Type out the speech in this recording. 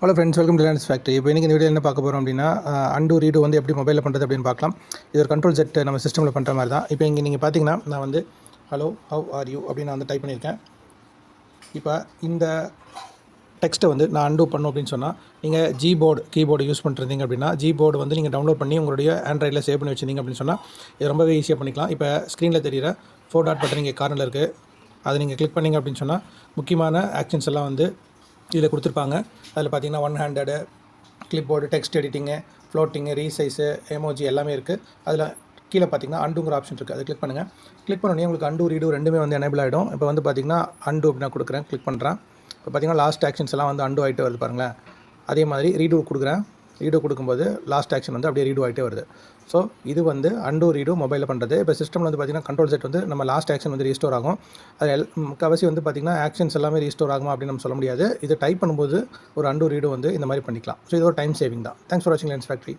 Hello friends welcome to Lens Factory இப்போ இன்றைக்கி இந்த வீடியோ என்ன பார்க்க போகிறோம் அப்படின்னா அண்டு ரீடு வந்து எப்படி மொபைலில் பண்ணுறது அப்படின்னு பார்க்கலாம். இது ஒரு கண்ட்ரோல் செட் நம்ம சிஸ்டமில் பண்ணுற மாதிரி தான். இப்போ இங்கே நீங்கள் பார்த்தீங்கன்னா நான் வந்து ஹலோ ஹவ் ஆர் யூ அப்படின்னு நான் வந்து டைப் பண்ணியிருக்கேன். இப்போ இந்த டெக்ஸ்ட்டை வந்து நான் அன்டூ பண்ணும் அப்படின்னு சொன்னால் நீங்கள் ஜிபோர்டு கீபோர்டு யூஸ் பண்ணுறீங்க அப்படின்னா ஜிபோர்டு வந்து நீங்கள் டவுன்லோட் பண்ணி உங்களுடைய ஆண்ட்ராய்டில் சேவ் பண்ணி வச்சிருந்தீங்க அப்படின்னு சொன்னால் இது ரொம்பவே ஈஸியாக பண்ணிக்கலாம். இப்போ ஸ்க்ரீனில் தெரியிற ஃபோர் டாட் பட்டன் இங்கே கார்னரில் இருக்குது அதை நீங்கள் கிளிக் பண்ணீங்க அப்படின்னு சொன்னால் முக்கியமான ஆக்ஷன்ஸ் எல்லாம் வந்து இதில் கொடுத்துருப்பாங்க. அதில் பார்த்தீங்கன்னா one handed clipboard text editing floating resize emoji எல்லாமே இருக்குது அதில் கீழே பார்த்தீங்கன்னா அண்டுங்கிற ஆப்ஷன் இருக்குது அதை கிளிக் பண்ணுங்கள் கிளிக் பண்ணோடனே உங்களுக்கு அண்டு ரீடு ரெண்டுமே வந்து எனேபிள் ஆகிடும் இப்போ வந்து பார்த்திங்கன்னா அண்டு அப்படின்னு நான் கொடுக்குறேன். கிளிக் பண்ணுறேன் இப்போ பார்த்தீங்கன்னா லாஸ்ட் ஆக்ஷன்ஸ் எல்லாம் வந்து அண்டு ஆகிட்டு வருது பாருங்களேன். அதே மாதிரி ரீடு கொடுக்குறேன். ரீடு கொடுக்கும்போது லாஸ்ட் ஆக்ஷன் வந்து அப்படியே ரீடு ஆகிட்டே வருது. ஸோ இது வந்து அண்டோ ரீடு மொபைலில் பண்ணுறது இப்போ சிஸ்டமில் வந்து பார்த்திங்கன்னா கண்ட்ரோல் செட் வந்து நம்ம லாஸ்ட் ஆக்ஷன் வந்து ரீஸ்டோர் ஆகும். அது எல் முக்கால்வாசி வந்து பார்த்திங்கன்னா ஆக்ஷன்ஸ் எல்லாமே ரீஸ்டோர் ஆகும் அப்படின்னு நம்ம சொல்ல முடியாது. இது டைப் பண்ணும்போது ஒரு அண்டோ ரீடு வந்து இந்த மாதிரி பண்ணிக்கலாம். ஸோ இது ஒரு டைம் சேவிங் தான். தேங்க்ஸ் ஃபார் வாட்சிங் லென்ஸ் ஃபேக்ட்ரி